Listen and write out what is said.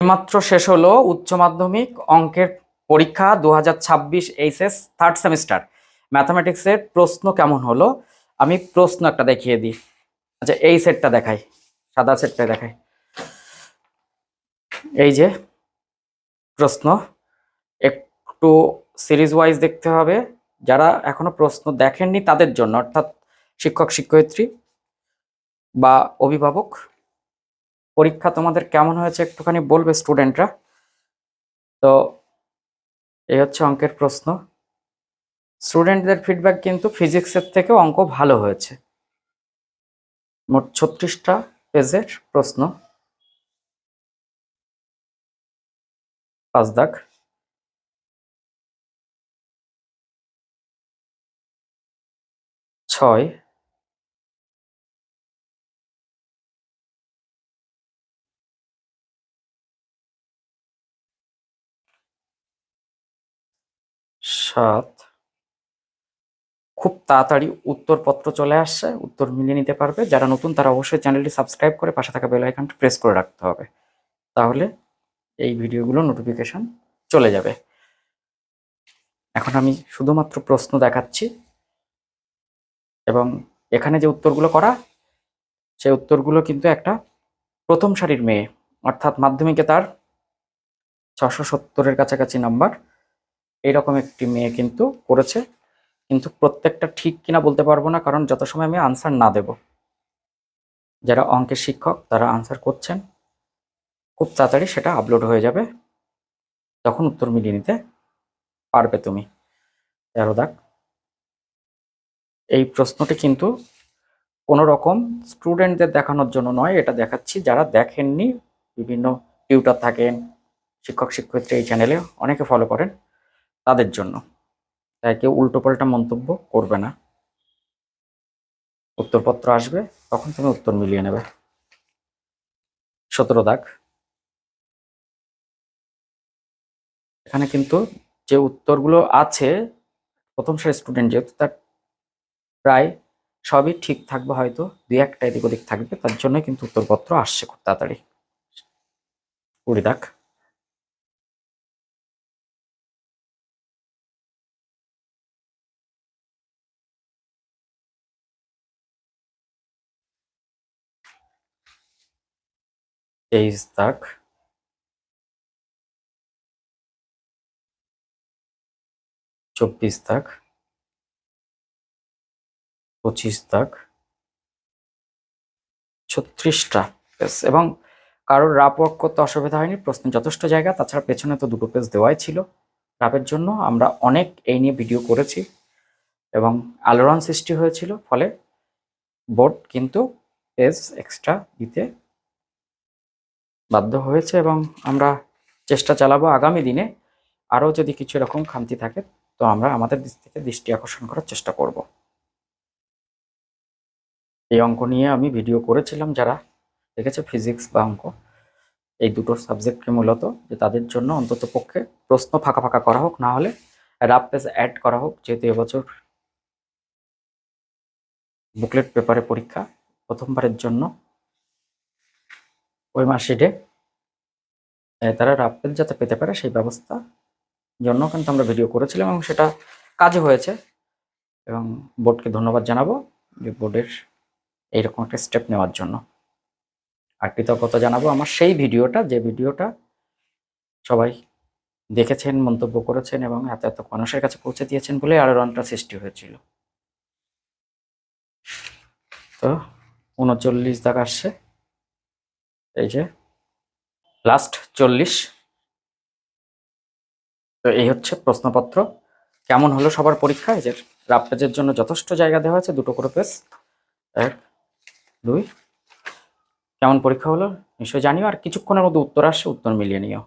মাত্র শেষ হলো উচ্চ মাধ্যমিক অঙ্কের পরীক্ষা দু হাজার ছাব্বিশ এইচএস থার্ড সেমিস্টার ম্যাথামেটিক্সের প্রশ্ন কেমন হলো? আমি প্রশ্ন একটা দেখিয়ে দিই। আচ্ছা এই সেটটা দেখাই। সাদা সেটটা দেখাই। এই যে, প্রশ্ন। একটু সিরিজ ওয়াইজ দেখতে হবে। যারা এখনও প্রশ্ন দেখেননি তাদের জন্য, অর্থাৎ শিক্ষক শিক্ষয়িত্রী বা অভিভাবক পরীক্ষা তোমাদের কেমন হয়েছে একটুখানি বলবে স্টুডেন্টরা তো এই হচ্ছে অঙ্কের প্রশ্ন। স্টুডেন্টদের ফিডব্যাক কিন্তু ফিজিক্সের থেকে অঙ্ক ভালো হয়েছে। মোট ছত্রিশটা পেজের প্রশ্ন। পাঁচ দাগ। ছয়। সাত খুব তাড়াতাড়ি উত্তরপত্র চলে আসছে, উত্তর মিলিয়ে নিতে পারবে। যারা নতুন, তারা অবশ্যই চ্যানেলটি সাবস্ক্রাইব করে পাশে থাকা বেল আইকনটি প্রেস করে রাখতে হবে। তাহলে এই ভিডিওগুলো নোটিফিকেশন চলে যাবে। এখন আমি শুধুমাত্র প্রশ্ন দেখাচ্ছি এবং এখানে যে উত্তরগুলো করা, সেই উত্তরগুলো কিন্তু একটা প্রথম সারির মেয়ে, অর্থাৎ মাধ্যমিকে তার ছশো সত্তরের কাছাকাছি নাম্বার এইরকম একটি মেয়ে কিন্তু করেছে। কিন্তু প্রত্যেকটা ঠিক কিনা বলতে পারব না, কারণ যত সময় আমি আনসার না দেব, যারা অঙ্কের শিক্ষক তারা আনসার করছেন, খুব তাড়াতাড়ি সেটা আপলোড হয়ে যাবে। তখন উত্তর মিলিয়ে নিতে পারবে তুমি। তেরো দাগ। এই প্রশ্নটি কিন্তু কোনো রকম স্টুডেন্টদের দেখানোর জন্য নয়, এটা দেখাচ্ছি যারা দেখেননি। বিভিন্ন টিউটার থাকেন শিক্ষক শিক্ষয়িত্রী এই চ্যানেলে অনেকে ফলো করেন। তাদের জন্য। তাই কেউ উল্টোপাল্টা মন্তব্য করবে না। উত্তরপত্র আসবে, তখন তুমি উত্তর মিলিয়ে নেবে। সতেরো দাগ। এখানে কিন্তু যে উত্তরগুলো আছে, প্রথম সারি স্টুডেন্ট যেহেতু, তার প্রায় সবই ঠিক থাকবে হয়তো, দুই একটা এদিক ওদিক থাকবে, তার জন্য কিন্তু উত্তরপত্র আসছে খুব তাড়াতাড়ি। কুড়ি দাগ। তেইশ দাগ চব্বিশ দাগ পঁচিশ দাগ ছত্রিশটা। পেজ এবং কারোর রাপ ওয়ার্ক করতে অসুবিধা হয়নি প্রশ্ন যথেষ্ট জায়গা। তাছাড়া পেছনে তো দুটো পেজ দেওয়াই ছিল। রাপের জন্য আমরা অনেক এই নিয়ে ভিডিও করেছি, এবং আলোড়ন সৃষ্টি হয়েছিল, ফলে বোর্ড কিন্তু পেজ এক্সট্রা দিতে বাধ্য হয়েছে এবং আমরা চেষ্টা চালাবো আগামী দিনে আরও যদি কিছু এরকম খামতি থাকে, তো আমরা আমাদের দিক থেকে দৃষ্টি আকর্ষণ করার চেষ্টা করব। এই অঙ্ক নিয়ে আমি ভিডিও করেছিলাম যারা দেখেছে ফিজিক্স বা অঙ্ক। এই দুটো সাবজেক্টকে মূলত যে তাদের জন্য অন্তত পক্ষে প্রশ্ন ফাঁকা ফাঁকা করা হোক, না হলে রাফ পেজ অ্যাড করা হোক, যেহেতু এবছর বুকলেট পেপারে পরীক্ষা প্রথমবারের জন্য ওই মার্কশিটে তারা রাফেল যাতে পেতে পারে সেই ব্যবস্থা জন্য কিন্তু আমরা ভিডিও করেছিলাম এবং সেটা কাজে হয়েছে এবং বোর্ডকে ধন্যবাদ জানাব যে বোর্ডের এইরকম একটা স্টেপ নেওয়ার জন্য। আর কৃতজ্ঞতা জানাব আমার সেই ভিডিওটা, যে ভিডিওটা সবাই দেখেছেন, মন্তব্য করেছেন এবং এত এত মানুষের কাছে পৌঁছে দিয়েছেন বলে আলোড়নটা সৃষ্টি হয়েছিল। তো, উনচল্লিশ দাগ আসছে। এই যে লাস্ট চল্লিশ। তো এই হচ্ছে প্রশ্নপত্র। কেমন হলো সবার পরীক্ষা? এই যে রাফ পেজের জন্য যথেষ্ট জায়গা দেওয়া আছে দুটো করে পেজ এক, দুই। কেমন পরীক্ষা হলো? নিশ্চয়ই জানিও। আর কিছুক্ষণের মধ্যে উত্তর আসছে উত্তর মিলিয়ে নিও।